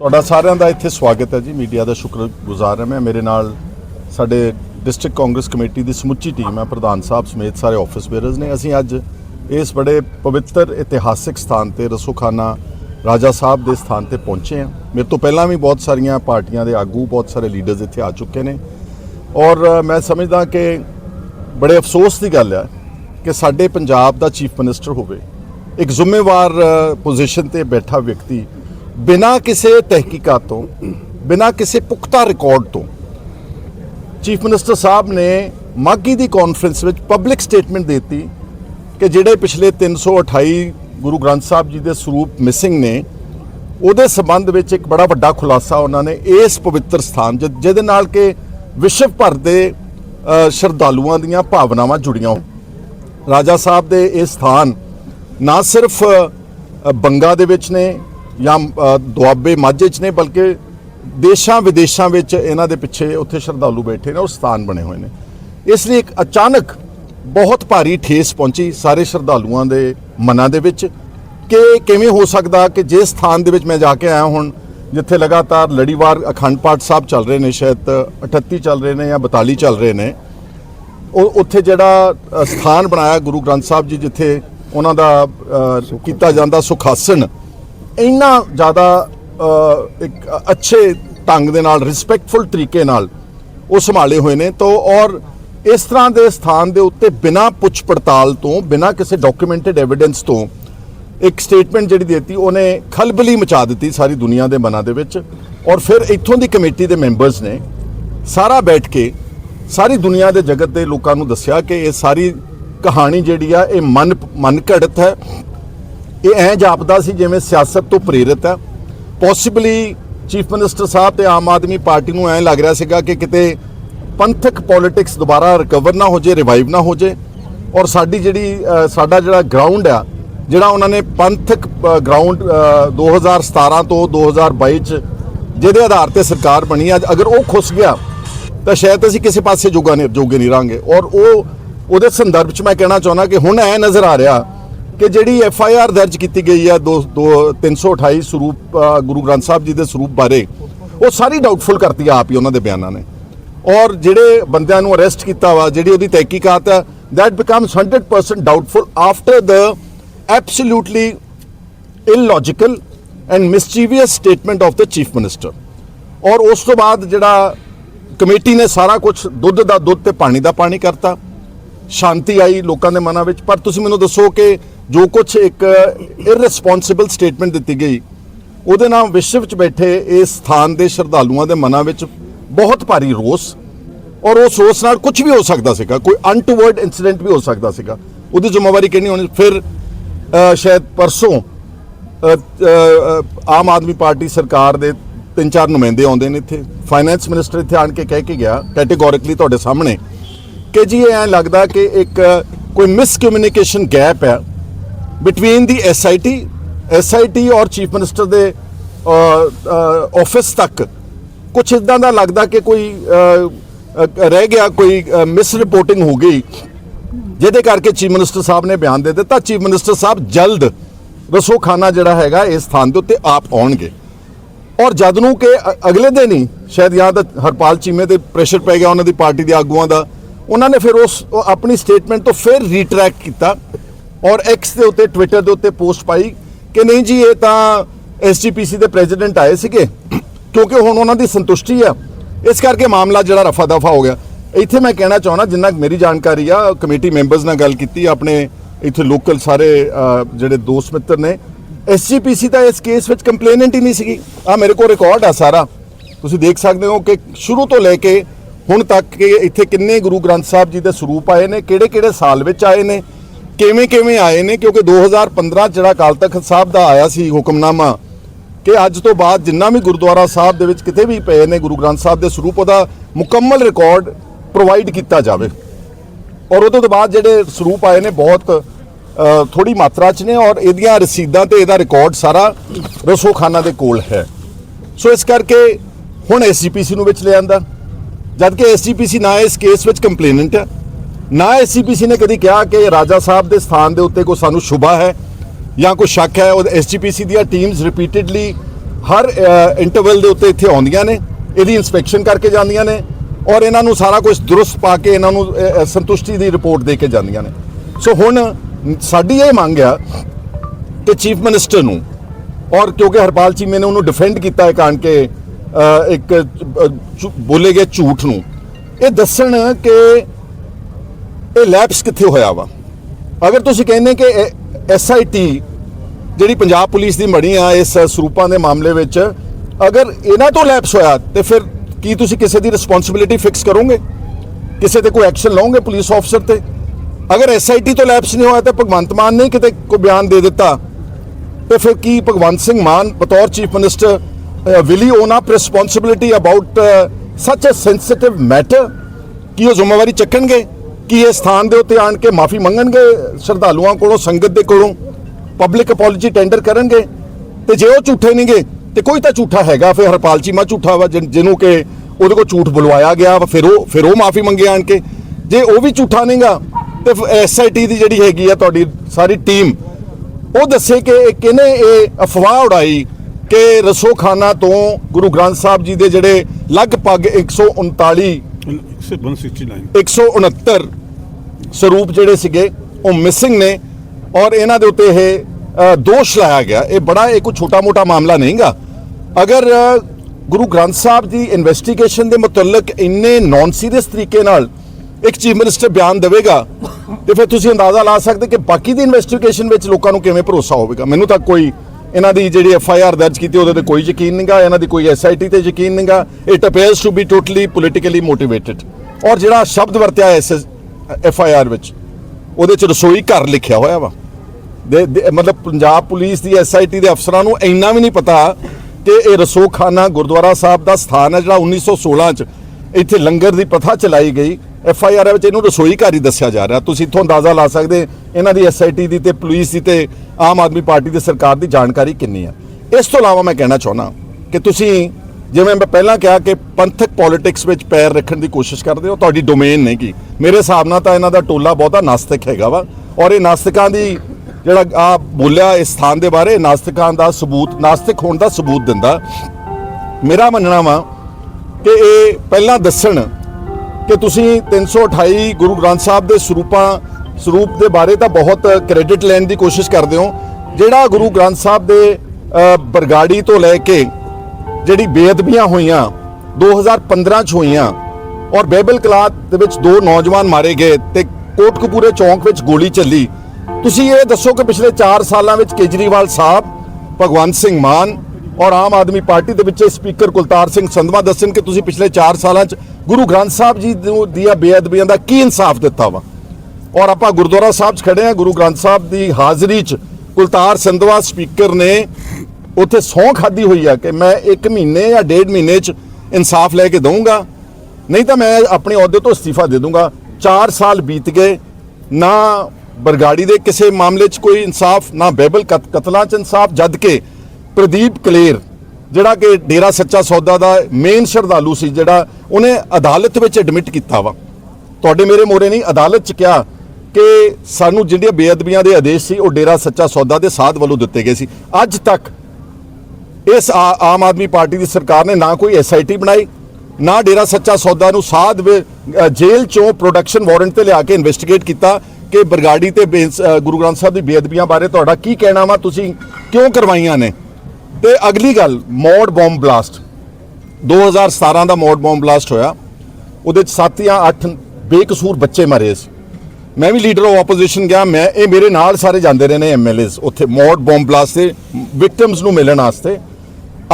ਤੁਹਾਡਾ ਸਾਰਿਆਂ ਦਾ ਇੱਥੇ ਸਵਾਗਤ ਹੈ ਜੀ। ਮੀਡੀਆ ਦਾ ਸ਼ੁਕਰਗੁਜ਼ਾਰ ਹਾਂ ਮੈਂ। ਮੇਰੇ ਨਾਲ ਸਾਡੇ ਡਿਸਟ੍ਰਿਕਟ ਕਾਂਗਰਸ ਕਮੇਟੀ ਦੀ ਸਮੁੱਚੀ ਟੀਮ ਹੈ, ਪ੍ਰਧਾਨ ਸਾਹਿਬ ਸਮੇਤ ਸਾਰੇ ਆਫਿਸ ਬੇਅਰਰਸ ਨੇ। ਅਸੀਂ ਅੱਜ ਇਸ ਬੜੇ ਪਵਿੱਤਰ, ਇਤਿਹਾਸਿਕ ਸਥਾਨ ਤੇ ਰਸੂਖਾਨਾ ਰਾਜਾ ਸਾਹਿਬ ਦੇ ਸਥਾਨ ਤੇ ਪਹੁੰਚੇ ਹਾਂ। ਮੇਰੇ ਤੋਂ ਪਹਿਲਾਂ ਵੀ ਬਹੁਤ ਸਾਰੀਆਂ ਪਾਰਟੀਆਂ ਦੇ ਆਗੂ, ਬਹੁਤ ਸਾਰੇ ਲੀਡਰਸ ਇੱਥੇ ਆ ਚੁੱਕੇ ਨੇ। ਔਰ ਮੈਂ ਸਮਝਦਾ ਕਿ ਬੜੇ ਅਫਸੋਸ ਦੀ ਗੱਲ ਹੈ ਕਿ ਸਾਡੇ ਪੰਜਾਬ ਦਾ ਚੀਫ ਮਿਨਿਸਟਰ ਹੋਵੇ, ਇੱਕ ਜ਼ਿੰਮੇਵਾਰ ਪੋਜੀਸ਼ਨ ਤੇ ਬੈਠਾ ਵਿਅਕਤੀ ਬਿਨਾਂ ਕਿਸੇ ਤਹਿਕੀਕਾਤ ਤੋਂ, ਬਿਨਾਂ ਕਿਸੇ ਪੁਖਤਾ ਰਿਕਾਰਡ ਤੋਂ ਚੀਫ ਮਿਨਿਸਟਰ ਸਾਹਿਬ ਨੇ ਮਾਗੀ ਦੀ ਕਾਨਫਰੰਸ ਵਿੱਚ ਪਬਲਿਕ ਸਟੇਟਮੈਂਟ ਦਿੱਤੀ ਕਿ ਜਿਹੜੇ ਪਿਛਲੇ 328 ਗੁਰੂ ਗ੍ਰੰਥ ਸਾਹਿਬ ਜੀ ਦੇ ਸਰੂਪ ਮਿਸਿੰਗ ਨੇ, ਉਹਦੇ ਸੰਬੰਧ ਵਿੱਚ ਇੱਕ ਬੜਾ ਵੱਡਾ ਖੁਲਾਸਾ ਉਹਨਾਂ ਨੇ ਇਸ ਪਵਿੱਤਰ ਸਥਾਨ ਜਿ- ਜਿਹਦੇ ਨਾਲ ਕਿ ਵਿਸ਼ਵ ਭਰ ਦੇ ਸ਼ਰਧਾਲੂਆਂ ਦੀਆਂ ਭਾਵਨਾਵਾਂ ਜੁੜੀਆਂ ਹੋਣ। ਰਾਜਾ ਸਾਹਿਬ ਦੇ ਇਹ ਸਥਾਨ ਨਾ ਸਿਰਫ ਬੰਗਾ ਦੇ ਵਿੱਚ ਨੇ ਜਾਂ ਦੁਆਬੇ ਮਾਝੇ 'ਚ ਨੇ, ਬਲਕਿ ਦੇਸ਼ਾਂ ਵਿਦੇਸ਼ਾਂ ਵਿੱਚ ਇਹਨਾਂ ਦੇ ਪਿੱਛੇ ਉੱਥੇ ਸ਼ਰਧਾਲੂ ਬੈਠੇ ਨੇ ਉਹ ਸਥਾਨ ਬਣੇ ਹੋਏ ਨੇ। ਇਸ ਲਈ ਇੱਕ ਅਚਾਨਕ ਬਹੁਤ ਭਾਰੀ ਠੇਸ ਪਹੁੰਚੀ ਸਾਰੇ ਸ਼ਰਧਾਲੂਆਂ ਦੇ ਮਨਾਂ ਦੇ ਵਿੱਚ ਕਿ ਕਿਵੇਂ ਹੋ ਸਕਦਾ ਕਿ ਜਿਸ ਸਥਾਨ ਦੇ ਵਿੱਚ ਮੈਂ ਜਾ ਕੇ ਆਇਆ ਹੁਣ, ਜਿੱਥੇ ਲਗਾਤਾਰ ਲੜੀਵਾਰ ਅਖੰਡ ਪਾਠ ਸਾਹਿਬ ਚੱਲ ਰਹੇ ਨੇ, ਸ਼ਾਇਦ 38 ਚੱਲ ਰਹੇ ਨੇ ਜਾਂ 42 ਚੱਲ ਰਹੇ ਨੇ, ਉਹ ਉੱਥੇ ਜਿਹੜਾ ਸਥਾਨ ਬਣਾਇਆ ਗੁਰੂ ਗ੍ਰੰਥ ਸਾਹਿਬ ਜੀ, ਜਿੱਥੇ ਉਹਨਾਂ ਦਾ ਕੀਤਾ ਜਾਂਦਾ ਸੁਖਾਸਨ ਇੰਨਾ ਜ਼ਿਆਦਾ ਇੱਕ ਅੱਛੇ ਢੰਗ ਦੇ ਨਾਲ ਰਿਸਪੈਕਟਫੁਲ ਤਰੀਕੇ ਨਾਲ ਉਹ ਸੰਭਾਲੇ ਹੋਏ ਨੇ। ਤਾਂ ਔਰ ਇਸ ਤਰ੍ਹਾਂ ਦੇ ਸਥਾਨ ਦੇ ਉੱਤੇ ਬਿਨਾਂ ਪੁੱਛ ਪੜਤਾਲ ਤੋਂ, ਬਿਨਾਂ ਕਿਸੇ ਡਾਕੂਮੈਂਟਡ ਐਵੀਡੈਂਸ ਤੋਂ ਇੱਕ ਸਟੇਟਮੈਂਟ ਜਿਹੜੀ ਦਿੱਤੀ, ਉਹਨੇ ਖਲਬਲੀ ਮਚਾ ਦਿੱਤੀ ਸਾਰੀ ਦੁਨੀਆ ਦੇ ਮਨਾਂ ਦੇ ਵਿੱਚ। ਔਰ ਫਿਰ ਇੱਥੋਂ ਦੀ ਕਮੇਟੀ ਦੇ ਮੈਂਬਰਸ ਨੇ ਸਾਰਾ ਬੈਠ ਕੇ ਸਾਰੀ ਦੁਨੀਆ ਦੇ ਜਗਤ ਦੇ ਲੋਕਾਂ ਨੂੰ ਦੱਸਿਆ ਕਿ ਇਹ ਸਾਰੀ ਕਹਾਣੀ ਜਿਹੜੀ ਆ, ਇਹ ਮਨ ਮਨ ਘੜਤ ਹੈ। ਇਹ ਐਂ ਜਾਪਦਾ ਸੀ ਜਿਵੇਂ ਸਿਆਸਤ ਤੋਂ ਪ੍ਰੇਰਿਤ ਹੈ। ਪੋਸੀਬਲੀ ਚੀਫ ਮਿਨਿਸਟਰ ਸਾਹਿਬ ਤੇ ਆਮ ਆਦਮੀ ਪਾਰਟੀ ਨੂੰ ਐਂ ਲੱਗ ਰਿਹਾ ਸੀਗਾ ਕਿ ਕਿਤੇ ਪੰਥਕ ਪੋਲਿਟਿਕਸ ਦੁਬਾਰਾ ਰਿਕਵਰ ਨਾ ਹੋ ਜੇ ਰਿਵਾਈਵ ਨਾ ਹੋ ਜੇ ਔਰ ਸਾਡੀ ਜਿਹੜੀ ਸਾਡਾ ਜਿਹੜਾ ਗਰਾਊਂਡ ਆ, ਜਿਹੜਾ ਉਹਨਾਂ ਨੇ ਪੰਥਕ ਗਰਾਊਂਡ 2017 ਤੋਂ 2022 ਚ ਜਿਹਦੇ ਆਧਾਰ ਤੇ ਸਰਕਾਰ ਬਣੀ, ਅੱਜ ਅਗਰ ਉਹ ਖੁੱਸ ਗਿਆ, ਤਾਂ ਸ਼ਾਇਦ ਅਸੀਂ ਕਿਸੇ ਪਾਸੇ ਜੋਗਾ ਨਹੀਂ, ਜੋਗੇ ਨਹੀਂ ਰਾਂਗੇ ਔਰ ਉਹ, ਉਹਦੇ ਸੰਦਰਭ ਚ ਮੈਂ ਕਹਿਣਾ ਚਾਹੁੰਦਾ ਕਿ ਹੁਣ ਐ ਨਜ਼ਰ ਆ ਰਿਹਾ ਕਿ ਜਿਹੜੀ ਐਫ ਆਈ ਆਰ ਦਰਜ ਕੀਤੀ ਗਈ ਹੈ ਦੋ ਦੋ 328 ਸਰੂਪ ਗੁਰੂ ਗ੍ਰੰਥ ਸਾਹਿਬ ਜੀ ਦੇ ਸਰੂਪ ਬਾਰੇ, ਉਹ ਸਾਰੀ ਡਾਊਟਫੁਲ ਕਰਤੀ ਆਪ ਹੀ ਉਹਨਾਂ ਦੇ ਬਿਆਨਾਂ ਨੇ। ਔਰ ਜਿਹੜੇ ਬੰਦਿਆਂ ਨੂੰ ਅਰੈਸਟ ਕੀਤਾ ਵਾ, ਜਿਹੜੀ ਉਹਦੀ ਤਹਿਕੀਕਾਤ ਹੈ that becomes 100% doubtful after the absolutely illogical and mischievous statement of the chief minister. ਔਰ ਉਸ ਤੋਂ ਬਾਅਦ ਜਿਹੜਾ ਕਮੇਟੀ ਨੇ ਸਾਰਾ ਕੁਝ ਦੁੱਧ ਦਾ ਦੁੱਧ ਤੇ ਪਾਣੀ ਦਾ ਪਾਣੀ ਕਰਤਾ। ਸ਼ਾਂਤੀ ਆਈ ਲੋਕਾਂ ਦੇ ਮਨਾਂ ਵਿੱਚ। ਪਰ ਤੁਸੀਂ ਮੈਨੂੰ ਦੱਸੋ ਕਿ ਜੋ ਕੁਝ ਇੱਕ ਇਰਰਿਸਪੌਂਸਿਬਲ ਸਟੇਟਮੈਂਟ ਦਿੱਤੀ ਗਈ, ਉਹਦੇ ਨਾਲ ਵਿਸ਼ਵ ਵਿੱਚ ਬੈਠੇ ਇਸ ਸਥਾਨ ਦੇ ਸ਼ਰਧਾਲੂਆਂ ਦੇ ਮਨਾਂ ਵਿੱਚ ਬਹੁਤ ਭਾਰੀ ਰੋਸ ਔਰ ਉਸ ਰੋਸ ਨਾਲ ਕੁਝ ਵੀ ਹੋ ਸਕਦਾ ਸੀਗਾ, ਕੋਈ ਅਨਟੂਵਰਡ ਇਨਸੀਡੈਂਟ ਵੀ ਹੋ ਸਕਦਾ ਸੀਗਾ। ਉਹਦੀ ਜ਼ਿੰਮੇਵਾਰੀ ਕਿਹਨੀ ਹੋਣੀ? ਫਿਰ ਸ਼ਾਇਦ ਪਰਸੋਂ ਆਮ ਆਦਮੀ ਪਾਰਟੀ ਸਰਕਾਰ ਦੇ ਤਿੰਨ ਚਾਰ ਨੁਮਾਇੰਦੇ ਆਉਂਦੇ ਨੇ ਇੱਥੇ। ਫਾਈਨੈਂਸ ਮਿਨਿਸਟਰ ਇੱਥੇ ਆਣ ਕੇ ਕਹਿ ਕੇ ਗਿਆ ਕੈਟੇਗੋਰਿਕਲੀ ਤੁਹਾਡੇ ਸਾਹਮਣੇ, ਕਿ ਜੀ ਇਹ ਐਂ ਲੱਗਦਾ ਕਿ ਇੱਕ ਕੋਈ ਮਿਸਕਮਿਊਨੀਕੇਸ਼ਨ ਗੈਪ ਹੈ। ਬਿਟਵੀਨ ਦੀ ਐਸਆਈਟੀ ਐਸਆਈਟੀ ਔਰ ਚੀਫ ਮਿਨਿਸਟਰ ਦੇ ਆਫਿਸ ਤੱਕ ਕੁਝ ਇਦਾਂ ਦਾ ਲੱਗਦਾ ਕਿ ਕੋਈ ਰਹਿ ਗਿਆ, ਕੋਈ ਮਿਸ ਰਿਪੋਰਟਿੰਗ ਹੋ ਗਈ। ਜਿਹਦੇ ਕਰਕੇ ਚੀਫ ਮਿਨਿਸਟਰ ਸਾਹਿਬ ਨੇ ਬਿਆਨ ਦੇ ਦਿੱਤਾ। ਚੀਫ ਮਿਨਿਸਟਰ ਸਾਹਿਬ ਜਲਦ ਰਸੋਖਾਨਾ ਜਿਹੜਾ ਹੈਗਾ ਇਸ ਸਥਾਨ ਦੇ ਉੱਤੇ ਆਪ ਆਉਣਗੇ। ਔਰ ਜਦ ਨੂੰ ਕਿ ਅਗਲੇ ਦਿਨ ਹੀ ਸ਼ਾਇਦ ਜਾਂ ਤਾਂ ਹਰਪਾਲ ਚੀਮੇ ਤੇ ਪ੍ਰੈਸ਼ਰ ਪੈ ਗਿਆ, ਉਹਨਾਂ ਦੀ ਪਾਰਟੀ ਦੇ ਆਗੂਆਂ ਦਾ। ਉਹਨਾਂ ਨੇ ਫਿਰ ਉਸ ਆਪਣੀ ਸਟੇਟਮੈਂਟ ਤੋਂ ਫਿਰ ਰੀਟਰੈਕਟ ਕੀਤਾ। ਔਰ ਐਕਸ ਦੇ ਉੱਤੇ ਟਵਿੱਟਰ ਦੇ ਉੱਤੇ ਪੋਸਟ ਪਾਈ ਕਿ ਨਹੀਂ ਜੀ, ਇਹ ਤਾਂ ਐਸਜੀਪੀਸੀ ਦੇ ਪ੍ਰੈਜ਼ੀਡੈਂਟ ਆਏ ਸੀਗੇ। ਕਿਉਂਕਿ ਹੁਣ ਉਹਨਾਂ ਦੀ ਸੰਤੁਸ਼ਟੀ ਆ। ਇਸ ਕਰਕੇ ਮਾਮਲਾ ਜਿਹੜਾ ਰਫਾ ਦਫਾ ਹੋ ਗਿਆ। ਇੱਥੇ ਮੈਂ ਕਹਿਣਾ ਚਾਹੁੰਦਾ, ਜਿੰਨਾ ਮੇਰੀ ਜਾਣਕਾਰੀ ਆ, ਕਮੇਟੀ ਮੈਂਬਰਸ ਨਾਲ ਗੱਲ ਕੀਤੀ, ਆਪਣੇ ਇੱਥੇ ਲੋਕਲ ਸਾਰੇ ਜਿਹੜੇ ਦੋਸਤ ਮਿੱਤਰ ਨੇ। ਐਸਜੀਪੀਸੀ ਤਾਂ ਇਸ ਕੇਸ ਵਿੱਚ ਕੰਪਲੇਨੈਂਟ ਹੀ ਨਹੀਂ ਸੀਗੀ। ਆ ਮੇਰੇ ਕੋਲ ਰਿਕਾਰਡ ਆ ਸਾਰਾ। ਤੁਸੀਂ ਦੇਖ ਸਕਦੇ ਹੋ ਕਿ ਸ਼ੁਰੂ ਤੋਂ ਲੈ ਕੇ ਹੁਣ ਤੱਕ ਕਿ ਇੱਥੇ ਕਿੰਨੇ ਗੁਰੂ ਗ੍ਰੰਥ ਸਾਹਿਬ ਜੀ ਦੇ ਸਰੂਪ ਆਏ ਨੇ ਕਿਹੜੇ ਕਿਹੜੇ ਸਾਲ ਵਿੱਚ ਆਏ ਨੇ ਕਿਵੇਂ ਕਿਵੇਂ ਆਏ ਨੇ? ਕਿਉਂਕਿ 2015 ਜਿਹੜਾ ਅਕਾਲ ਤਖਤ ਸਾਹਿਬ ਦਾ ਆਇਆ ਸੀ ਹੁਕਮਨਾਮਾ, ਕਿ ਅੱਜ ਤੋਂ ਬਾਅਦ ਜਿੰਨਾ ਵੀ ਗੁਰਦੁਆਰਾ ਸਾਹਿਬ ਦੇ ਵਿੱਚ ਕਿਤੇ ਵੀ ਪਏ ਨੇ, ਗੁਰੂ ਗ੍ਰੰਥ ਸਾਹਿਬ ਦੇ ਸਰੂਪ, ਉਹਦਾ ਮੁਕੰਮਲ ਰਿਕਾਰਡ ਪ੍ਰੋਵਾਈਡ ਕੀਤਾ ਜਾਵੇ। ਔਰ ਉਹਦੇ ਤੋਂ ਬਾਅਦ ਜਿਹੜੇ ਸਰੂਪ ਆਏ ਨੇ, ਬਹੁਤ ਥੋੜੀ ਮਾਤਰਾ 'ਚ ਨੇ ਔਰ ਇਹਦੀਆਂ ਰਸੀਦਾਂ ਤੇ ਇਹਦਾ ਰਿਕਾਰਡ ਸਾਰਾ ਰਸੋਖਾਨਾ ਦੇ ਕੋਲ ਹੈ। ਸੋ ਇਸ ਕਰਕੇ ਹੁਣ ਐਸਜੀਪੀਸੀ ਨੂੰ ਵਿੱਚ ਲੈ ਆਂਦਾ। ਜਦ ਕਿ ਐਸਜੀਪੀਸੀ ਨਾ ਇਸ ਕੇਸ ਵਿੱਚ ਕੰਪਲੇਨੈਂਟ ਹੈ ਨਾ ਐਸਜੀਪੀਸੀ ਨੇ ਕਦੀ ਕਿਹਾ ਕਿ ਰਾਜਾ ਸਾਹਿਬ ਦੇ ਸਥਾਨ ਦੇ ਉੱਤੇ ਕੋਈ ਸਾਨੂੰ ਸ਼ੁਭਾ ਹੈ ਜਾਂ ਕੋਈ ਸ਼ੱਕ ਹੈ? ਉਹ ਐਸਜੀਪੀਸੀ ਦੀਆਂ ਟੀਮਸ ਰਿਪੀਟਿਡਲੀ ਹਰ ਇੰਟਰਵਲ ਦੇ ਉੱਤੇ ਇੱਥੇ ਆਉਂਦੀਆਂ ਨੇ, ਇਹਦੀ ਇਨਸਪੈਕਸ਼ਨ ਕਰਕੇ ਜਾਂਦੀਆਂ ਨੇ ਔਰ ਇਹਨਾਂ ਨੂੰ ਸਾਰਾ ਕੁਝ ਦਰੁਸਤ ਪਾ ਕੇ ਇਹਨਾਂ ਨੂੰ ਸੰਤੁਸ਼ਟੀ ਦੀ ਰਿਪੋਰਟ ਦੇ ਕੇ ਜਾਂਦੀਆਂ ਨੇ। ਸੋ ਹੁਣ ਸਾਡੀ ਇਹ ਮੰਗ ਆ ਕਿ ਚੀਫ ਮਿਨਿਸਟਰ ਨੂੰ ਔਰ ਕਿਉਂਕਿ ਹਰਪਾਲ ਚੀਮੇ ਨੇ ਉਹਨੂੰ ਡਿਫੈਂਡ ਕੀਤਾ ਹੈ ਕਾਣ ਕੇ ਇੱਕ ਬੋਲੇ ਗਏ ਝੂਠ ਨੂੰ, ਇਹ ਦੱਸਣ ਕਿ ਇਹ ਲੈਪਸ ਕਿੱਥੇ ਹੋਇਆ ਵਾ? ਅਗਰ ਤੁਸੀਂ ਕਹਿੰਦੇ ਕਿ ਐਸਆਈਟੀ ਜਿਹੜੀ ਪੰਜਾਬ ਪੁਲਿਸ ਦੀ ਮੜੀ ਆ, ਇਸ ਸਰੂਪਾਂ ਦੇ ਮਾਮਲੇ ਵਿੱਚ, ਅਗਰ ਇਹਨਾਂ ਤੋਂ ਲੈਪਸ ਹੋਇਆ, ਤੇ ਫਿਰ ਕੀ ਤੁਸੀਂ ਕਿਸੇ ਦੀ ਰਿਸਪੌਂਸਿਬਿਲਿਟੀ ਫਿਕਸ ਕਰੋਗੇ? ਕਿਸੇ ਤੇ ਕੋਈ ਐਕਸ਼ਨ ਲਓਗੇ ਪੁਲਿਸ ਆਫਸਰ ਤੇ? ਅਗਰ ਐਸਆਈਟੀ ਤੋਂ ਲੈਪਸ ਨਹੀਂ ਹੋਇਆ, ਤਾਂ ਭਗਵੰਤ ਮਾਨ ਨੇ ਕਿਤੇ ਕੋਈ ਬਿਆਨ ਦੇ ਦਿੱਤਾ, ਤੇ ਫਿਰ ਕੀ ਭਗਵੰਤ ਸਿੰਘ ਮਾਨ, ਬਤੌਰ chief minister will he own up responsibility about such a sensitive matter ਕੀ ਉਹ ਜ਼ਿੰਮੇਵਾਰੀ ਚੱਕਣਗੇ? ਕੀ ਇਹ ਸਥਾਨ ਦੇ ਉੱਤੇ ਆਣ ਕੇ ਮਾਫੀ ਮੰਗਣਗੇ? ਸ਼ਰਧਾਲੂਆਂ ਕੋਲੋਂ, ਸੰਗਤ ਦੇ ਕੋਲੋਂ? ਪਬਲਿਕ ਅਪੋਲੋਜੀ ਟੈਂਡਰ ਕਰਨਗੇ? ਤੇ ਜੇ ਉਹ ਝੂਠੇ ਨਹੀਂਗੇ, ਤੇ ਕੋਈ ਤਾਂ ਝੂਠਾ ਹੈਗਾ ਫਿਰ, ਹਰਪਾਲ ਚੀਮਾ ਝੂਠਾ ਵਾ, ਜਿਨ- ਜਿਹਨੂੰ ਕਿ ਉਹਦੇ ਕੋਲ ਝੂਠ ਬੁਲਵਾਇਆ ਗਿਆ ਵਾ, ਫਿਰ ਉਹ ਫਿਰ ਉਹ ਮਾਫੀ ਮੰਗੇ ਆਣ ਕੇ। ਜੇ ਉਹ ਵੀ ਝੂਠਾ ਨਹੀਂਗਾ, ਤੇ ਐਸਆਈਟੀ ਦੀ ਜਿਹੜੀ ਹੈਗੀ ਆ ਤੁਹਾਡੀ ਸਾਰੀ ਟੀਮ, ਉਹ ਦੱਸੇ ਕਿ ਇਹ ਕਿਹਨੇ ਇਹ ਅਫਵਾਹ ਉਡਾਈ ਕਿ ਰਸੋਖਾਨਾ ਤੋਂ ਗੁਰੂ ਗ੍ਰੰਥ ਸਾਹਿਬ ਜੀ ਦੇ ਜਿਹੜੇ ਲਗਭਗ 139 169 169 ਸਰੂਪ ਜਿਹੜੇ ਸੀਗੇ, ਉਹ ਮਿਸਿੰਗ ਨੇ ਔਰ ਇਹਨਾਂ ਦੇ ਉੱਤੇ ਇਹ ਦੋਸ਼ ਲਾਇਆ ਗਿਆ। ਇਹ ਬੜਾ, ਇਹ ਕੋਈ ਛੋਟਾ-ਮੋਟਾ ਮਾਮਲਾ ਨਹੀਂਗਾ। ਅਗਰ ਗੁਰੂ ਗ੍ਰੰਥ ਸਾਹਿਬ ਦੀ ਇਨਵੈਸਟੀਗੇਸ਼ਨ ਦੇ ਮੁਤਲਕ ਇੰਨੇ ਨਾਨ ਸੀਰੀਅਸ ਤਰੀਕੇ ਨਾਲ ਇੱਕ ਚੀਫ ਮਿਨਿਸਟਰ ਬਿਆਨ ਦੇਵੇਗਾ, ਤੇ ਫਿਰ ਤੁਸੀਂ ਅੰਦਾਜ਼ਾ ਲਾ ਸਕਦੇ ਕਿ ਬਾਕੀ ਦੀ ਇਨਵੈਸਟੀਗੇਸ਼ਨ ਵਿੱਚ ਲੋਕਾਂ ਨੂੰ ਕਿਵੇਂ ਭਰੋਸਾ ਹੋਵੇਗਾ? ਮੈਨੂੰ ਤਾਂ ਕੋਈ ਇਹਨਾਂ ਦੀ ਜਿਹੜੀ ਐਫ ਆਈ ਆਰ ਦਰਜ ਕੀਤੀ, ਉਹਦੇ ਤੇ ਕੋਈ ਯਕੀਨ ਨਹੀਂਗਾ। ਇਹਨਾਂ ਦੀ ਕੋਈ ਐਸ ਆਈ ਟੀ ਤੇ ਯਕੀਨ ਨਹੀਂਗਾ। It appears to be totally politically motivated ਔਰ ਜਿਹੜਾ ਸ਼ਬਦ ਵਰਤਿਆ ਇਸ ਐਫ ਆਈ ਆਰ ਵਿੱਚ, ਉਹਦੇ ਚ ਰਸੋਈ ਘਰ ਲਿਖਿਆ ਹੋਇਆ ਵਾ। ਦੇ ਮਤਲਬ ਪੰਜਾਬ ਪੁਲਿਸ ਦੀ ਐੱਸ ਆਈ ਟੀ ਦੇ ਅਫਸਰਾਂ ਨੂੰ ਇੰਨਾ ਵੀ ਨਹੀਂ ਪਤਾ ਕਿ ਇਹ ਰਸੋਖਾਨਾ ਗੁਰਦੁਆਰਾ ਸਾਹਿਬ ਦਾ ਸਥਾਨ ਹੈ, ਜਿਹੜਾ 1916 ਚ ਇੱਥੇ ਲੰਗਰ ਦੀ ਪ੍ਰਥਾ ਚਲਾਈ ਗਈ। ਐਫ ਆਈ ਆਰ ਵਿੱਚ ਇਹਨੂੰ ਰਸੋਈ ਘਰ ਹੀ ਦੱਸਿਆ ਜਾ ਰਿਹਾ। ਤੁਸੀਂ ਇੱਥੋਂ ਅੰਦਾਜ਼ਾ ਲਾ ਸਕਦੇ ਇਹਨਾਂ ਦੀ ਐੱਸ ਆਈ ਟੀ ਦੀ ਤੇ ਪੁਲਿਸ ਦੀ ਤੇ ਆਮ ਆਦਮੀ ਪਾਰਟੀ ਦੀ ਸਰਕਾਰ ਦੀ ਜਾਣਕਾਰੀ ਕਿੰਨੀ ਹੈ। ਇਸ ਤੋਂ ਇਲਾਵਾ ਮੈਂ ਕਹਿਣਾ ਚਾਹੁੰਦਾ ਕਿ ਤੁਸੀਂ ਜਿਵੇਂ ਮੈਂ ਪਹਿਲਾਂ ਕਿਹਾ ਕਿ ਪੰਥਕ ਪੋਲਿਟਿਕਸ ਵਿੱਚ ਪੈਰ ਰੱਖਣ ਦੀ ਕੋਸ਼ਿਸ਼ ਕਰਦੇ ਹੋ, ਤੁਹਾਡੀ ਡੋਮੇਨ ਨਹੀਂ ਕੀ। ਮੇਰੇ ਹਿਸਾਬ ਨਾਲ ਤਾਂ ਇਹਨਾਂ ਦਾ ਟੋਲਾ ਬਹੁਤਾ ਨਾਸਤਿਕ ਹੈਗਾ ਵਾ। ਔਰ ਇਹ ਨਾਸਤਿਕਾਂ ਦੀ ਜਿਹੜਾ ਆ ਬੋਲਿਆ ਇਸ ਸਥਾਨ ਦੇ ਬਾਰੇ, ਨਾਸਤਿਕਾਂ ਦਾ ਸਬੂਤ, ਨਾਸਤਿਕ ਹੋਣ ਦਾ ਸਬੂਤ ਦਿੰਦਾ। ਮੇਰਾ ਮੰਨਣਾ ਵਾ ਕਿ ਇਹ ਪਹਿਲਾਂ ਦੱਸਣ ਕਿ ਤੁਸੀਂ 328 ਗੁਰੂ ਗ੍ਰੰਥ ਸਾਹਿਬ ਦੇ ਸਰੂਪਾਂ, ਸਰੂਪ ਦੇ ਬਾਰੇ ਤਾਂ ਬਹੁਤ ਕ੍ਰੈਡਿਟ ਲੈਣ ਦੀ ਕੋਸ਼ਿਸ਼ ਕਰਦੇ ਹੋ। ਜਿਹੜਾ ਗੁਰੂ ਗ੍ਰੰਥ ਸਾਹਿਬ ਦੇ ਬਰਗਾੜੀ ਤੋਂ ਲੈ ਕੇ ਜਿਹੜੀ ਬੇਅਦਬੀਆਂ ਹੋਈਆਂ 2015 ਚ ਹੋਈਆਂ ਔਰ ਬੇਬਲ ਕਲਾਤ ਦੇ ਵਿੱਚ ਦੋ ਨੌਜਵਾਨ ਮਾਰੇ ਗਏ ਤੇ ਕੋਟਕਪੂਰੇ ਚੌਂਕ ਵਿੱਚ ਗੋਲੀ ਚੱਲੀ। ਤੁਸੀਂ ਇਹ ਦੱਸੋ ਕਿ ਪਿਛਲੇ 4 ਸਾਲਾਂ ਵਿੱਚ ਕੇਜਰੀਵਾਲ ਸਾਹਿਬ, ਭਗਵੰਤ ਸਿੰਘ ਮਾਨ ਔਰ ਆਮ ਆਦਮੀ ਪਾਰਟੀ ਦੇ ਵਿੱਚ ਸਪੀਕਰ ਕੁਲਤਾਰ ਸਿੰਘ ਸੰਧਵਾ ਦੱਸਣ ਕਿ ਤੁਸੀਂ ਪਿਛਲੇ 4 ਸਾਲਾਂ 'ਚ ਗੁਰੂ ਗ੍ਰੰਥ ਸਾਹਿਬ ਜੀ ਨੂੰ ਦੀਆਂ ਬੇਅਦਬੀਆਂ ਦਾ ਕੀ ਇਨਸਾਫ ਦਿੱਤਾ ਵਾ? ਔਰ ਆਪਾਂ ਗੁਰਦੁਆਰਾ ਸਾਹਿਬ 'ਚ ਖੜੇ ਆ ਗੁਰੂ ਗ੍ਰੰਥ ਸਾਹਿਬ ਦੀ ਹਾਜ਼ਰੀ 'ਚ ਕੁਲਤਾਰ ਸੰਧਵਾ ਸਪੀਕਰ ਨੇ ਉੱਥੇ ਸਹੁੰ ਖਾਦੀ ਹੋਈ ਆ ਕਿ ਮੈਂ 1 ਮਹੀਨੇ ਜਾਂ ਡੇਢ ਮਹੀਨੇ 'ਚ ਇਨਸਾਫ ਲੈ ਕੇ ਦਊਂਗਾ। ਨਹੀਂ ਤਾਂ ਮੈਂ ਆਪਣੇ ਅਹੁਦੇ ਤੋਂ ਅਸਤੀਫਾ ਦੇ ਦੂੰਗਾ 4 ਸਾਲ ਬੀਤ ਗਏ, ਨਾ ਬਰਗਾੜੀ ਦੇ ਕਿਸੇ ਮਾਮਲੇ 'ਚ ਕੋਈ ਇਨਸਾਫ, ਨਾ ਬੈਬਲ ਕਤ- ਕਤਲਾਂ 'ਚ ਇਨਸਾਫ, ਜਦ ਕਿ ਪ੍ਰਦੀਪ ਕਲੇਰ, ਜਿਹੜਾ ਕਿ ਡੇਰਾ ਸੱਚਾ ਸੌਦਾ ਦਾ ਮੇਨ ਸ਼ਰਧਾਲੂ ਸੀ, ਜਿਹੜਾ ਉਹਨੇ ਅਦਾਲਤ ਵਿੱਚ ਐਡਮਿਟ ਕੀਤਾ ਵਾ। ਤੁਹਾਡੇ ਮੇਰੇ ਮੋਰੇ ਨਹੀਂ, ਅਦਾਲਤ 'ਚ ਕਿਹਾ ਕਿ ਸਾਨੂੰ ਜਿਹੜੀਆਂ ਬੇਅਦਬੀਆਂ ਦੇ ਆਦੇਸ਼ ਸੀ, ਉਹ ਡੇਰਾ ਸੱਚਾ ਸੌਦਾ ਦੇ ਸਾਧ ਵੱਲੋਂ ਦਿੱਤੇ ਗਏ ਸੀ। ਅੱਜ ਤੱਕ ਇਸ ਆ- ਆਮ ਆਦਮੀ ਪਾਰਟੀ ਦੀ ਸਰਕਾਰ ਨੇ ਨਾ ਕੋਈ ਐਸਆਈਟੀ ਬਣਾਈ, ਨਾ ਡੇਰਾ ਸੱਚਾ ਸੌਦਾ ਨੂੰ ਸਾਧ ਜੇਲ੍ਹ ਚੋਂ ਪ੍ਰੋਡਕਸ਼ਨ ਵਾਰੰਟ ਤੇ ਲਿਆ ਕੇ ਇਨਵੈਸਟੀਗੇਟ ਕੀਤਾ ਕਿ ਬਰਗਾੜੀ ਤੇ ਬੇਸ- ਗੁਰੂ ਗ੍ਰੰਥ ਸਾਹਿਬ ਦੀ ਬੇਅਦਬੀਆਂ ਬਾਰੇ ਤੁਹਾਡਾ ਕੀ ਕਹਿਣਾ ਵਾ, ਤੁਸੀਂ ਕਿਉਂ ਕਰਵਾਈਆਂ ਨੇ? ਤੇ ਅਗਲੀ ਗੱਲ, ਮੋਡ ਬੰਬ ਬਲਾਸਟ 2017 ਦਾ ਮੋਡ ਬੰਬ ਬਲਾਸਟ ਹੋਇਆ। ਉਹਦੇ ਚ 7 ਜਾਂ 8 ਬੇਕਸੂਰ ਬੱਚੇ ਮਰੇ ਸੀ। ਮੈਂ ਵੀ ਲੀਡਰ ਆਫ ਆਪੋਜੀਸ਼ਨ ਗਿਆ, ਮੈਂ ਇਹ ਮੇਰੇ ਨਾਲ ਸਾਰੇ ਜਾਂਦੇ ਰਹੇ ਨੇ ਐਮਐਲਏਸ ਉੱਥੇ ਮੋਡ ਬੰਬ ਬਲਾਸਟ ਦੇ ਵਿਕਟਮਸ ਨੂੰ ਮਿਲਣ ਵਾਸਤੇ।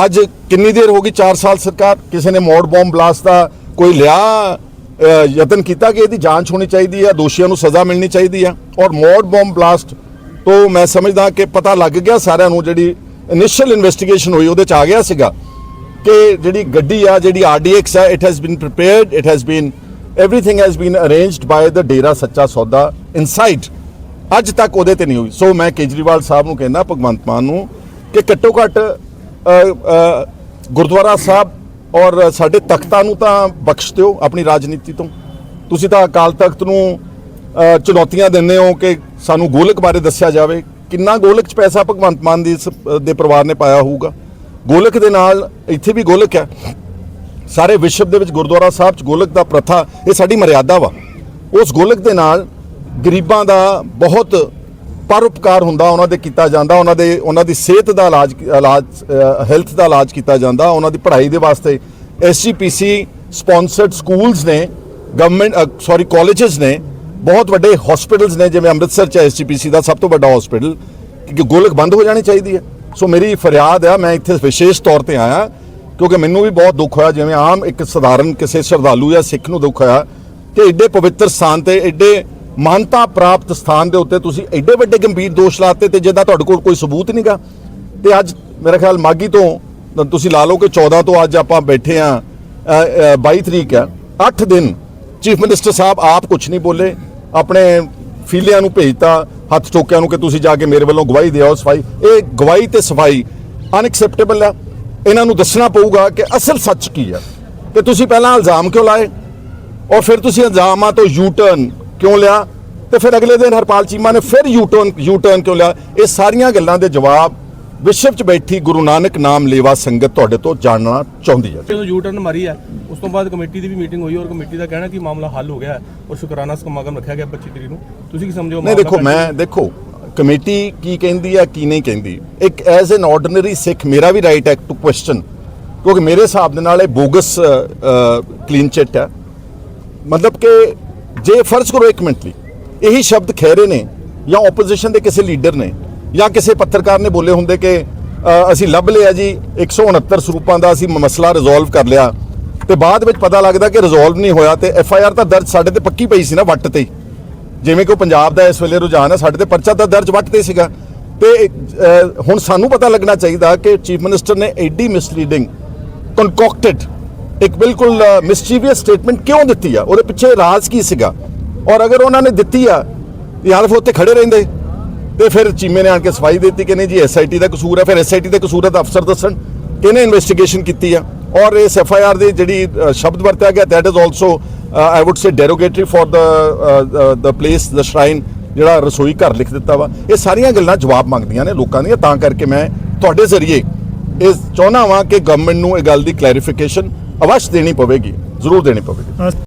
ਅੱਜ ਕਿੰਨੀ ਦੇਰ ਹੋ ਗਈ? 4 ਸਾਲ ਸਰਕਾਰ ਕਿਸੇ ਨੇ ਮੋੜ ਬੰਬ ਬਲਾਸਟ ਦਾ ਕੋਈ ਲਿਆ ਯਤਨ ਕੀਤਾ ਕਿ ਇਹਦੀ ਜਾਂਚ ਹੋਣੀ ਚਾਹੀਦੀ ਹੈ ਦੋਸ਼ੀਆਂ ਨੂੰ ਸਜ਼ਾ ਮਿਲਣੀ ਚਾਹੀਦੀ ਹੈ ਔਰ ਮੋੜ ਬੰਬ ਬਲਾਸਟ ਤੋਂ ਮੈਂ ਸਮਝਦਾ ਕਿ ਪਤਾ ਲੱਗ ਗਿਆ ਸਾਰਿਆਂ ਨੂੰ ਜਿਹੜੀ ਇਨੀਸ਼ੀਅਲ ਇਨਵੈਸਟੀਗੇਸ਼ਨ ਹੋਈ, ਉਹਦੇ ਚ ਆ ਗਿਆ ਸੀਗਾ ਕਿ ਜਿਹੜੀ ਗੱਡੀ ਆ, ਜਿਹੜੀ ਆਰਡੀਐਕਸ ਆ it has been prepared it has been everything has been arranged by the Dera Sacha Sauda inside ਅੱਜ ਤੱਕ ਉਹਦੇ ਤੇ ਨਹੀਂ ਹੋਈ। ਸੋ ਮੈਂ ਕੇਜਰੀਵਾਲ ਸਾਹਿਬ ਨੂੰ ਕਹਿੰਦਾ, ਭਗਵੰਤ ਮਾਨ ਨੂੰ, ਕਿ ਘੱਟੋ ਘੱਟ ਗੁਰਦੁਆਰਾ ਸਾਹਿਬ ਔਰ ਸਾਡੇ ਤਖਤਾਂ ਨੂੰ ਤਾਂ ਬਖਸ਼ ਦਿਓ ਆਪਣੀ ਰਾਜਨੀਤੀ ਤੋਂ। ਤੁਸੀਂ ਤਾਂ ਅਕਾਲ ਤਖਤ ਨੂੰ ਚੁਣੌਤੀਆਂ ਦਿੰਦੇ ਹੋ ਕਿ ਸਾਨੂੰ ਗੋਲਕ ਬਾਰੇ ਦੱਸਿਆ ਜਾਵੇ। ਕਿੰਨਾ ਗੋਲਕ ਚ ਪੈਸਾ ਭਗਵੰਤ ਮਾਨ ਦੀ ਸ- ਦੇ ਪਰਿਵਾਰ ਨੇ ਪਾਇਆ ਹੋਊਗਾ। ਗੋਲਕ ਦੇ ਨਾਲ ਇੱਥੇ ਵੀ ਗੋਲਕ ਹੈ। ਸਾਰੇ ਵਿਸ਼ਵ ਦੇ ਵਿੱਚ ਗੁਰਦੁਆਰਾ ਸਾਹਿਬ ਚ ਗੋਲਕ ਦਾ ਪ੍ਰਥਾ, ਇਹ ਸਾਡੀ ਮਰਿਆਦਾ ਵਾ। ਉਸ ਗੋਲਕ ਦੇ ਨਾਲ ਗਰੀਬਾਂ ਦਾ ਬਹੁਤ ਪਰਉਪਕਾਰ ਹੁੰਦਾ, ਉਹਨਾਂ ਦੇ ਕੀਤਾ ਜਾਂਦਾ, ਉਹਨਾਂ ਦੇ, ਉਹਨਾਂ ਦੀ ਸਿਹਤ ਦਾ ਇਲਾਜ ਇਲਾਜ ਹੈਲਥ ਦਾ ਇਲਾਜ ਕੀਤਾ ਜਾਂਦਾ, ਉਹਨਾਂ ਦੀ ਪੜ੍ਹਾਈ ਦੇ ਵਾਸਤੇ ਐਸਜੀਪੀਸੀ ਸਪਾਂਸਰਡ ਸਕੂਲਸ ਨੇ ਗਵਰਨਮੈਂਟ ਸੌਰੀ ਕਾਲਜਸ ਨੇ, ਬਹੁਤ ਵੱਡੇ ਹਸਪੀਟਲਸ ਨੇ, ਜਿਵੇਂ ਅੰਮ੍ਰਿਤਸਰ ਚ ਐਸਜੀਪੀਸੀ ਦਾ ਸਭ ਤੋਂ ਵੱਡਾ ਹਸਪੀਟਲ ਕਿ ਗੋਲਕ ਬੰਦ ਹੋ ਜਾਣੀ ਚਾਹੀਦੀ ਹੈ। ਸੋ ਮੇਰੀ ਫਰਿਆਦ ਆ, ਮੈਂ ਇੱਥੇ ਵਿਸ਼ੇਸ਼ ਤੌਰ ਤੇ ਆਇਆ, ਕਿਉਂਕਿ ਮੈਨੂੰ ਵੀ ਬਹੁਤ ਦੁੱਖ ਹੋਇਆ, ਜਿਵੇਂ ਆਮ ਇੱਕ ਸਧਾਰਨ ਕਿਸੇ ਸ਼ਰਧਾਲੂ ਜਾਂ ਸਿੱਖ ਨੂੰ ਦੁੱਖ ਹੋਇਆ, ਕਿ ਐਡੇ ਪਵਿੱਤਰ ਸਥਾਨ ਤੇ ਐਡੇ ਮਾਨਤਾ ਪ੍ਰਾਪਤ ਸਥਾਨ ਦੇ ਉੱਤੇ ਤੁਸੀਂ ਐਡੇ ਵੱਡੇ ਗੰਭੀਰ ਦੋਸ਼ ਲਾਤੇ ਤੇ ਜਿੱਦਾਂ ਤੁਹਾਡੇ ਕੋਲ ਕੋਈ ਸਬੂਤ ਨਹੀਂਗਾ। ਤੇ ਅੱਜ ਮੇਰੇ ਖਿਆਲ ਮਾਗੀ ਤੋਂ ਤੁਸੀਂ ਲਾ ਲਓ ਕਿ 14 ਤੋਂ ਅੱਜ ਆਪਾਂ ਬੈਠੇ ਆ 22 ਤਰੀਕ ਆ 8 ਦਿਨ ਚੀਫ ਮਿਨਿਸਟਰ ਸਾਹਿਬ ਆਪ ਕੁਝ ਨਹੀਂ ਬੋਲੇ, ਆਪਣੇ ਫੀਲਿਆਂ ਨੂੰ ਭੇਜਤਾ, ਹੱਥ ਟੋਕਿਆਂ ਨੂੰ ਕਿ ਤੁਸੀਂ ਜਾ ਕੇ ਮੇਰੇ ਵੱਲੋਂ ਗਵਾਹੀ ਦਿਓ ਸਫ਼ਾਈ। ਇਹ ਗਵਾਹੀ ਤੇ ਸਫ਼ਾਈ ਅਨਐਕਸੈਪਟੇਬਲ ਆ ਇਹਨਾਂ ਨੂੰ ਦੱਸਣਾ ਪਊਗਾ ਕਿ ਅਸਲ ਸੱਚ ਕੀ ਆ ਕਿ ਤੁਸੀਂ ਪਹਿਲਾਂ ਇਲਜ਼ਾਮ ਕਿਉਂ ਲਾਏ? ਔਰ ਫਿਰ ਤੁਸੀਂ ਇਲਜ਼ਾਮਾਂ ਤੋਂ ਯੂ ਟਰਨ ਕਿਉਂ ਲਿਆ? ਤੇ ਫਿਰ ਅਗਲੇ ਦਿਨ ਹਰਪਾਲ ਚੀਮਾ ਨੇ ਫਿਰ ਯੂ ਟਰਨ ਯੂ ਟਰਨ ਕਿਉਂ ਲਿਆ? ਇਹ ਸਾਰੀਆਂ ਗੱਲਾਂ ਦੇ ਜਵਾਬ ਵਿਸ਼ਵ 'ਚ ਬੈਠੀ ਗੁਰੂ ਨਾਨਕ ਨਾਮ ਲੇਵਾ ਸੰਗਤ ਤੁਹਾਡੇ ਤੋਂ ਜਾਣਨਾ ਚਾਹੁੰਦੀ ਹੈ। ਜਦੋਂ ਯੂ ਟਰਨ ਮਾਰੀ ਹੈ ਉਸ ਤੋਂ ਬਾਅਦ ਕਮੇਟੀ ਦੀ ਵੀ ਮੀਟਿੰਗ ਹੋਈ ਔਰ ਕਮੇਟੀ ਦਾ ਕਹਿਣਾ ਕਿ ਮਾਮਲਾ ਹੱਲ ਹੋ ਗਿਆ ਹੈ ਔਰ ਸ਼ੁਕਰਾਨਾ ਸਮਾਗਮ ਰੱਖਿਆ ਗਿਆ 25 ਤਰੀਕ ਨੂੰ। ਤੁਸੀਂ ਕੀ ਸਮਝੋ ਨਹੀਂ ਦੇਖੋ ਮੈਂ ਦੇਖੋ ਕਮੇਟੀ ਕੀ ਕਹਿੰਦੀ ਆ ਕੀ ਨਹੀਂ ਕਹਿੰਦੀ। ਇੱਕ ਐਜ਼ ਐਨ ਆਰਡੀਨਰੀ ਸਿੱਖ ਮੇਰਾ ਵੀ ਰਾਈਟ ਹੈ ਟੂ ਕੁਐਸਚਨ ਕਿਉਂਕਿ ਮੇਰੇ ਹਿਸਾਬ ਦੇ ਨਾਲ ਇਹ ਬੋਗਸ ਕਲੀਨ ਚਿੱਟ ਹੈ। ਮਤਲਬ ਕਿ ਜੇ ਫਰਜ਼ ਕਰੋ ਇੱਕ ਮਿੰਟ ਲਈ, ਇਹੀ ਸ਼ਬਦ ਖਹਿਰੇ ਨੇ ਜਾਂ ਆਪੋਜੀਸ਼ਨ ਦੇ ਕਿਸੇ ਲੀਡਰ ਨੇ ਜਾਂ ਕਿਸੇ ਪੱਤਰਕਾਰ ਨੇ ਬੋਲੇ ਹੁੰਦੇ ਕਿ ਅਸੀਂ ਲੱਭ ਲਿਆ ਜੀ 169 ਸਰੂਪਾਂ ਦਾ ਅਸੀਂ ਮਸਲਾ ਰਿਜ਼ੋਲਵ ਕਰ ਲਿਆ ਤੇ ਬਾਅਦ ਵਿੱਚ ਪਤਾ ਲੱਗਦਾ ਕਿ ਰਿਜ਼ੋਲਵ ਨਹੀਂ ਹੋਇਆ ਤੇ ਐਫ ਆਈ ਆਰ ਤਾਂ ਦਰਜ ਸਾਡੇ ਤੇ ਪੱਕੀ ਪਈ ਸੀ ਨਾ ਵੱਟ ਤੇ ਹੀ। ਜਿਵੇਂ ਕਿ ਉਹ ਪੰਜਾਬ ਦਾ ਇਸ ਵੇਲੇ ਰੁਝਾਨ ਹੈ, ਸਾਡੇ ਤੇ ਪਰਚਾ ਤਾਂ ਦਰਜ ਵੱਟ ਤੇ ਸੀਗਾ। ਤੇ ਹੁਣ ਸਾਨੂੰ ਪਤਾ ਲੱਗਣਾ ਚਾਹੀਦਾ ਕਿ ਚੀਫ ਮਿਨਿਸਟਰ ਨੇ ਐਡੀ ਮਿਸਲੀਡਿੰਗ ਕਨਕੌਕਟਡ ਇੱਕ ਬਿਲਕੁਲ ਮਿਸਚੀਵੀਅਸ ਸਟੇਟਮੈਂਟ ਕਿਉਂ ਦਿੱਤੀ ਆ? ਉਹਦੇ ਪਿੱਛੇ ਰਾਜ਼ ਕੀ ਸੀਗਾ? ਔਰ ਅਗਰ ਉਹਨਾਂ ਨੇ ਦਿੱਤੀ ਆ ਯਾਰ ਫਿਰ ਉੱਥੇ ਖੜੇ ਰਹਿੰਦੇ, ਤੇ ਫਿਰ ਚੀਮੇ ਨੇ ਆਣ ਕੇ ਸਫ਼ਾਈ ਦਿੱਤੀ ਕਿ ਨਹੀਂ ਜੀ ਐਸਆਈਟੀ ਦਾ ਕਸੂਰ ਹੈ ਫਿਰ ਐਸਆਈਟੀ ਦਾ ਕਸੂਰ ਹੈ ਤਾਂ ਅਫਸਰ ਦੱਸਣ ਕਿਹਨੇ ਇਨਵੈਸਟੀਗੇਸ਼ਨ ਕੀਤੀ ਆ? ਔਰ ਇਸ ਐਫਆਈਆਰ ਦੇ ਜਿਹੜੀ ਸ਼ਬਦ ਵਰਤਿਆ ਗਿਆ that is also I would say derogatory for the the place the shrine ਜਿਹੜਾ ਰਸੋਈ ਘਰ ਲਿਖ ਦਿੱਤਾ ਵਾ। ਇਹ ਸਾਰੀਆਂ ਗੱਲਾਂ ਜਵਾਬ ਮੰਗਦੀਆਂ ਨੇ ਲੋਕਾਂ ਦੀਆਂ, ਤਾਂ ਕਰਕੇ ਮੈਂ ਤੁਹਾਡੇ ਜ਼ਰੀਏ ਇਹ ਚਾਹੁੰਦਾ ਵਾਂ ਕਿ ਗਵਰਨਮੈਂਟ ਨੂੰ ਇਹ ਗੱਲ ਦੀ ਕਲੈਰੀਫਿਕੇਸ਼ਨ ਅਵਸ਼ ਦੇਣੀ ਪਵੇਗੀ ਜ਼ਰੂਰ ਦੇਣੀ ਪਵੇਗੀ।